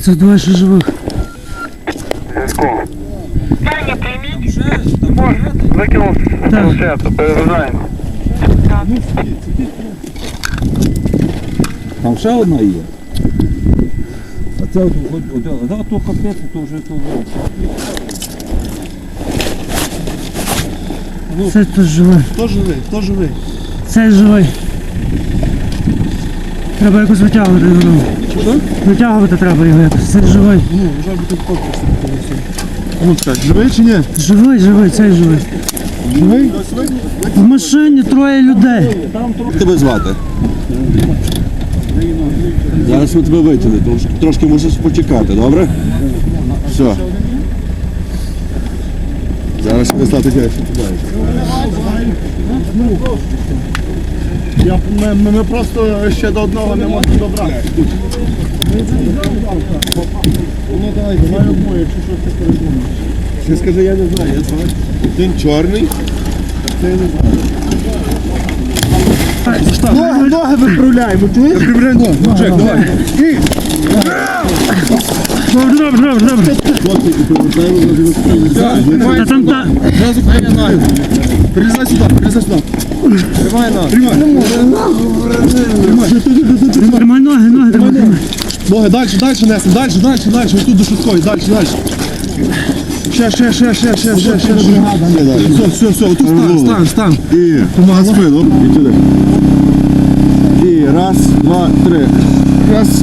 Це два ще живих. Зв'язку. Дані прийміть. Викинув планшету, переважаємо. Там ще одна є. А це от, от, от, от, от, то капець, то вже то. Це тут живий. Хто живий? Хто живий? Цей живий. Треба якось витягувати додому. Витягувати треба його якось. Цей живий. Ну, вже. Ну, так, живий чи ні? Живий, живий, цей живий. Живий? В машині троє людей. Як тебе звати? Зараз ми тебе витягнемо. Трошки, трошки мусиш почекати, добре? Все. Зараз не стати геть. Я, ми, ми, ми просто ще до одного не можемо добратися. Ну давай, давай обоє, якщо щось ти передумаєш. Ти скажи, я не знаю, я знаю. Один чорний. Ноги, ноги виправляємо, чуєш? Виправляй ноги. Джек, давай. Добре, добре, добре, добре. Та там та. Зразу прийняй ноги. Перелізай сюди, перелізай сюди. Тримай ноги. Тримай. Тримай ноги, ноги, тримай. тримай. Ноги далі, далі несемо, далі, далі, далі. Ось тут до швидкої, далі, далі. Ще, ще, ще, ще, ще, ще, ще. Все, все, все, отут стань, стань, стань. І на спину. І раз, два, три. Раз.